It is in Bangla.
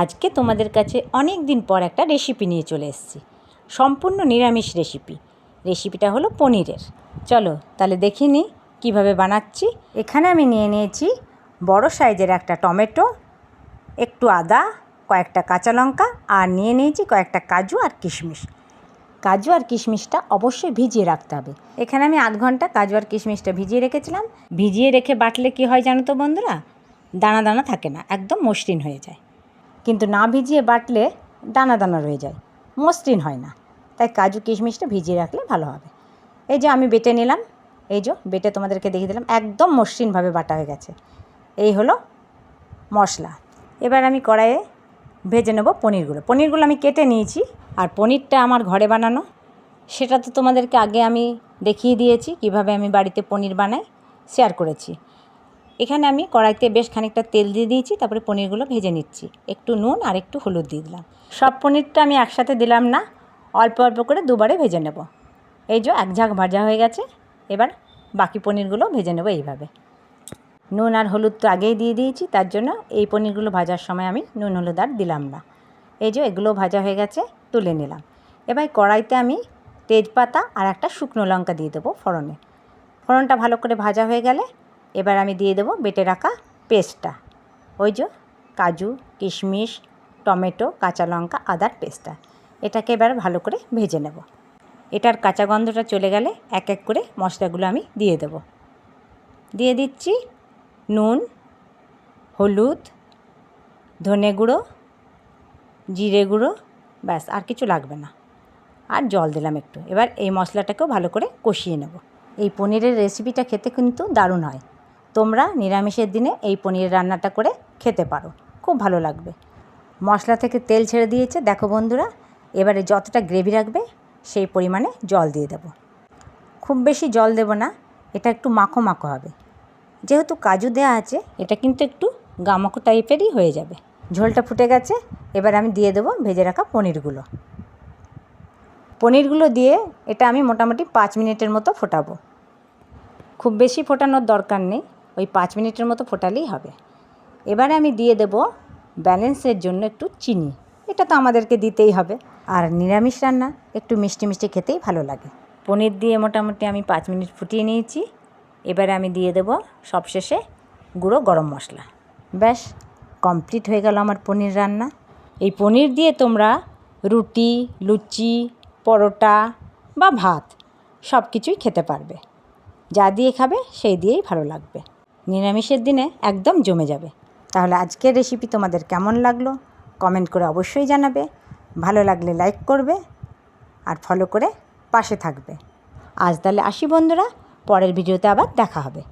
আজকে তোমাদের কাছে অনেক দিন পর একটা রেসিপি নিয়ে চলে এসেছি। সম্পূর্ণ নিরামিষ রেসিপি রেসিপিটা হলো পনিরের। চলো তাহলে দেখে নিই কীভাবে বানাচ্ছি। এখানে আমি নিয়ে নিয়েছি বড় সাইজের একটা টমেটো, একটু আদা, কয়েকটা কাঁচা লঙ্কা আর নিয়ে নিয়েছি কয়েকটা কাজু আর কিশমিশ। কাজু আর কিশমিশটা অবশ্যই ভিজিয়ে রাখতে হবে। এখানে আমি আধ ঘণ্টা কাজু আর কিশমিশটা ভিজিয়ে রেখেছিলাম। ভিজিয়ে রেখে বাটলে কি হয় জানো তো বন্ধুরা? দানা দানা থাকে না, একদম মসৃণ হয়ে যায়। কিন্তু না ভিজিয়ে বাটলে দানা দানা রয়ে যায়। মসৃণ হয় না। তাই কাজু কিশমিশটা ভিজিয়ে রাখলে ভালো হবে। এই যে আমি বেটে নিলাম, এই যে বেটে তোমাদেরকে দেখিয়ে দিলাম, একদম মসৃণভাবে বাটা হয়ে গেছে। এই হলো মশলা। এবার আমি কড়াইয়ে ভেজে নেব পনিরগুলো। পনিরগুলো আমি কেটে নিয়েছি আর পনিরটা আমার ঘরে বানানো। সেটা তো তোমাদেরকে আগে আমি দেখিয়ে দিয়েছি, কীভাবে আমি বাড়িতে পনির বানাই, শেয়ার করেছি। এখানে আমি কড়াইতে বেশ খানিকটা তেল দিয়ে দিয়েছি, তারপরে পনিরগুলো ভেজে নিচ্ছি। একটু নুন আর একটু হলুদ দিয়ে দিলাম। সব পনিরটা আমি একসাথে দিলাম না, অল্প অল্প করে দুবারে ভেজে নেব। এই যে এক ঝাঁক ভাজা হয়ে গেছে, এবার বাকি পনিরগুলো ভেজে নেব এইভাবে। নুন আর হলুদ তো আগেই দিয়ে দিয়েছি, তার জন্য এই পনিরগুলো ভাজার সময় আমি নুন হলুদ আর দিলাম না। এই যে এগুলো ভাজা হয়ে গেছে, তুলে নিলাম। এবার কড়াইতে আমি তেজপাতা আর একটা শুকনো লঙ্কা দিয়ে দেবো ফোড়নে। ফোড়নটা ভালো করে ভাজা হয়ে গেলে এবার আমি দিয়ে দেবো বেটে রাখা পেস্টটা। ওই যে কাজু, কিশমিশ, টমেটো, কাঁচা লঙ্কা, আদার পেস্টটা। এটাকে এবার ভালো করে ভেজে নেব। এটার কাঁচা গন্ধটা চলে গেলে এক এক করে মশলাগুলো আমি দিয়ে দেব। দিয়ে দিচ্ছি নুন, হলুদ, ধনে গুঁড়ো, জিরে গুঁড়ো, ব্যাস, আর কিছু লাগবে না। আর জল দিলাম একটু। এবার এই মশলাটাকেও ভালো করে কষিয়ে নেব। এই পনিরের রেসিপিটা খেতে কিন্তু দারুণ হয়। তোমরা নিরামিষের দিনে এই পনির রান্নাটা করে খেতে পারো। খুব ভালো লাগবে। মশলা থেকে তেল ছেড়ে দিয়েছে। দেখো বন্ধুরা, এবারে যতটা গ্রেভি রাখবে, সেই পরিমাণে জল দিয়ে দেবো। খুব বেশি জল দেব না, এটা একটু মাখো মাখো হবে। যেহেতু কাজু দেওয়া আছে, এটা কিন্তু একটু গামাকো টাইপেরই হয়ে যাবে। ঝোলটা ফুটে গেছে, এবার আমি দিয়ে দেবো ভেজে রাখা পনিরগুলো। পনিরগুলো দিয়ে এটা আমি মোটামুটি পাঁচ মিনিটের মতো ফোটাবো। খুব বেশি ফোটানোর দরকার নেই। ওই পাঁচ মিনিটের মতো ফোটালেই হবে। এবারে আমি দিয়ে দেব ব্যালেন্সের জন্য একটু চিনি। এটা তো আমাদেরকে দিতেই হবে। আর নিরামিষ রান্না একটু মিষ্টি মিষ্টি খেতেই ভালো লাগে। পনির দিয়ে মোটামুটি আমি পাঁচ মিনিট ফুটিয়ে নিয়েছি। এবারে আমি দিয়ে দেব সবশেষে গুঁড়ো গরম মশলা। ব্যাস, কমপ্লিট হয়ে গেল আমার পনির রান্না। এই পনির দিয়ে তোমরা রুটি, লুচি, পরোটা বা ভাত সব কিছুই খেতে পারবে। যা দিয়ে খাবে সেই দিয়েই ভালো লাগবে। নিরামিষের দিনে একদম জমে যাবে। তাহলে আজকের রেসিপি তোমাদের কেমন লাগল? কমেন্ট করে অবশ্যই জানাবে। ভালো লাগলে লাইক করবে আর ফলো করে পাশে থাকবে। আজ তাহলে আসি বন্ধুরা, পরের ভিডিওতে আবার দেখা হবে।